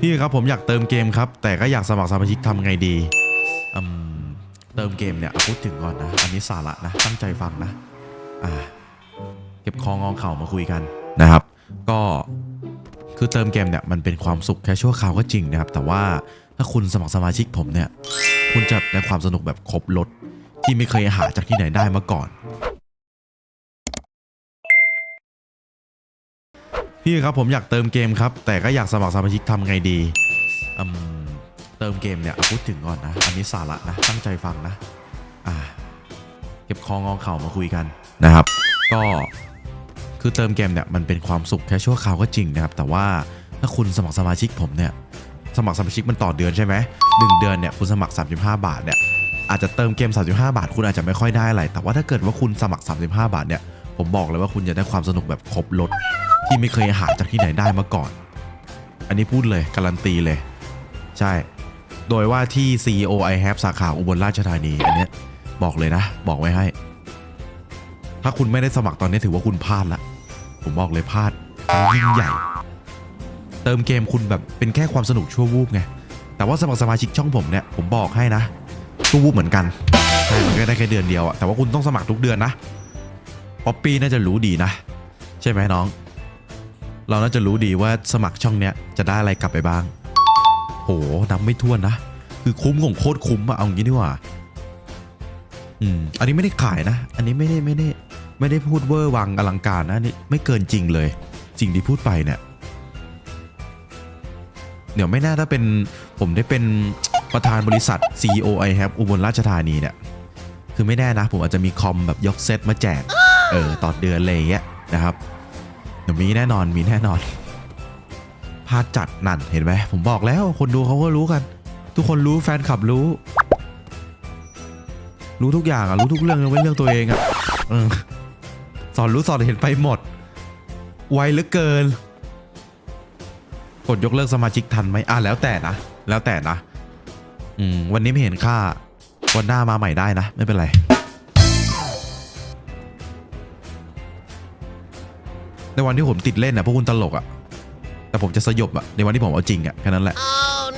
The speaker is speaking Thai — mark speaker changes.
Speaker 1: พี่ครับผมอยากเติมเกมครับ แต่ก็อยากสมัครสมาชิกทำไงดีอืมเติมเกมเนี่ยพูดถึงก่อนนะ อันนี้สาระนะ ตั้งใจฟังนะ อ่า เก็บคององเข่ามาคุยกันนะครับ ก็คือเติมเกมเนี่ยมันเป็นความสุขแค่ชั่วคราวก็จริงนะครับ แต่ว่าถ้าคุณสมัครสมาชิกผมเนี่ย คุณจะได้ความสนุกแบบครบรถที่ไม่เคยหาจากที่ไหนได้มาก่อน พี่ครับผมอยากเติมเกมครับ แต่ก็อยากสมัครสมาชิกทำไงดีเติมเกมเนี่ยพูดถึงก่อนนะ อันนี้สาระนะ ตั้งใจฟังนะอ่าเก็บคององเข่ามาคุยกันนะครับ ก็คือเติมเกมเนี่ยมันเป็นความสุขแค่ชั่วคราวก็จริงนะครับ แต่ว่าถ้าคุณสมัครสมาชิกผมเนี่ยสมัครสมาชิกมันต่อเดือนใช่ไหมหนึ่งเดือนเนี่ยคุณสมัคร 35 บาทเนี่ยอาจจะเติมเกม 35 บาท คุณอาจจะไม่ค่อยได้อะไรแต่ว่าถ้าเกิดว่าคุณสมัคร 35 บาทเนี่ย ผมบอกเลยว่าคุณจะได้ความสนุกแบบครบรถที่ไม่เคยหาจากที่ไหนได้มาก่อน อันนี้พูดเลยการันตีเลย ใช่ โดยว่าที่ CEO I have สาขาอุบลราชธานี อันเนี้ยบอกเลยนะ บอกไว้ให้ ถ้าคุณไม่ได้สมัครตอนนี้ถือว่าคุณพลาดละ ผมบอกเลยพลาดยิ่งใหญ่ เติมเกมคุณแบบเป็นแค่ความสนุกชั่ววูบไง แต่ว่าสมัครสมาชิกช่องผมเนี่ยผมบอกให้นะชั่ววูบเหมือนกันใช่มันก็ได้แค่เดือนเดียวอะแต่ว่าคุณต้องสมัครทุกเดือนนะ ป๊อปปี้น่าจะรู้ดีนะ ใช่ไหมน้อง เราน่าจะรู้ดีว่าสมัครช่องเนี้ยจะได้อะไรกลับไปบ้าง โหนับไม่ถ้วนนะ คือคุ้มของโคตรคุ้มอะเอางี้ดีกว่า อืม อันนี้ไม่ได้ขายนะ อันนี้ไม่ได้ไม่ได้ ไม่ได้พูดเวอร์วังอลังการนะนนี่ไม่เกินจริงเลย สิ่งที่พูดไปเนี่ย เดี๋ยวไม่น่าถ้าเป็นผมได้เป็นประธานบริษัท CEO I have อุบลราชธานีเนี่ย คือไม่แน่นะ ผมอาจจะมีคอมแบบยกเซตมาแจก เออต่อเดือนอะไรอย่างเงี้ยนะครับเดี๋ยวมีแน่นอนมีแน่นอนพลาดจัดนั่นเห็นไหมผมบอกแล้วคนดูเขาก็รู้กัน ทุกคนรู้แฟนคลับรู้ รู้ทุกอย่างอะรู้ทุกเรื่องยกเว้นเรื่องตัวเองอะออสอนรู้สอนเห็นไปหมด ไวเหลือเกิน กดยกเลิกสมาชิกทันไหมอะแล้วแต่นะ แล้วแต่นะ อืม วันนี้ไม่เห็นค่า วันหน้ามาใหม่ได้นะ ไม่เป็นไร ในวันที่ผมติดเล่นอะพวกคุณตลกอะแต่ผมจะสยบอะในวันที่ผมเอาจริงอะแค่นั้นแหละ
Speaker 2: Oh